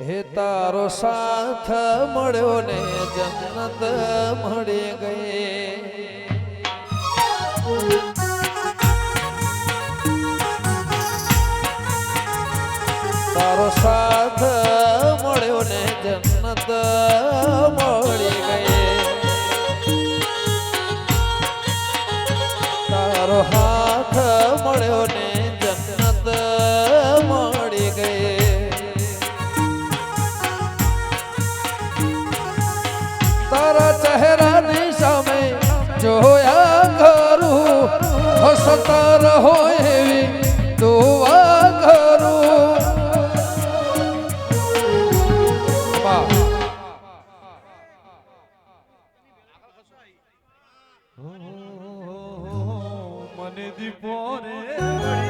હે તારો સાથ મળ્યો ને જન્નત મળી ગઈ તારો સાથ મળ્યો ને જન્નત મળી ગઈ તારો હાથ મળ્યો ને હસતા રહો એવી દુઆ કરું મને દીપો રે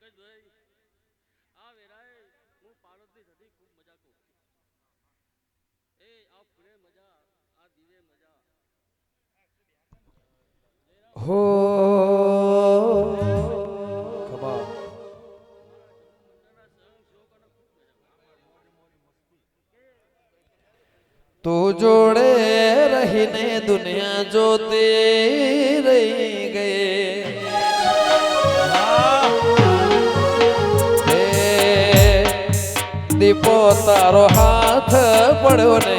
પંકજભાઈ આ વેરાય હું પાડોશની થતી ખૂબ મજા કહું એ આ ફૂલે મજા, આ દીવે મજા. હો તું જોડે રહીને દુનિયા જોતી. દીપો તારો હાથ પડ્યો ને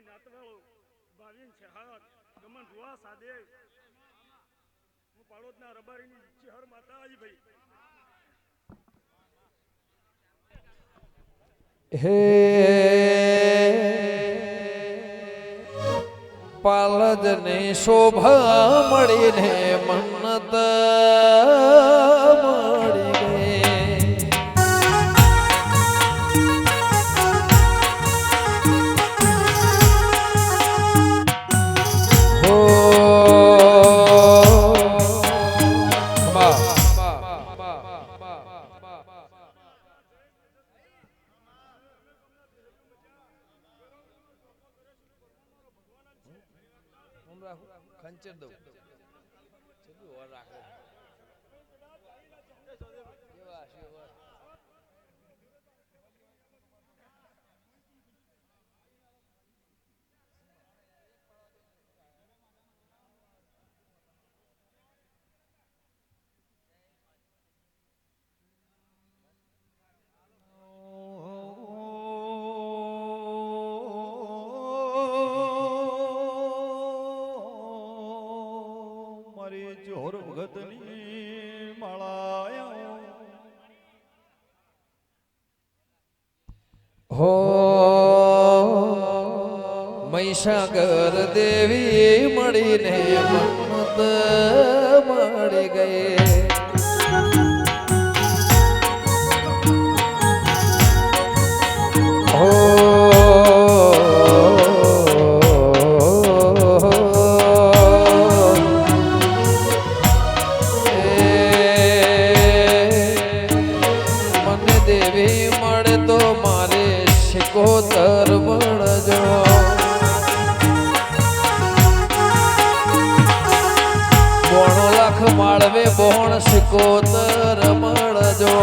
મારી નાતવાળો ભાવિન છે. હાથ ગમન રૂવા સાદે હું પાડોદના રબારીની ચેહર માતા આવી ભાઈ. હે પાલજને શોભા મળીને મન્નત ખંચર દઉં. કેટલું વાર રાખે? કેવા શિવા મારી જોર ભગતની માળાયો. હો મહિષાગર દેવી મળીને મત મળી ગઈ હો માળવે બોણ સિકોતર મળજો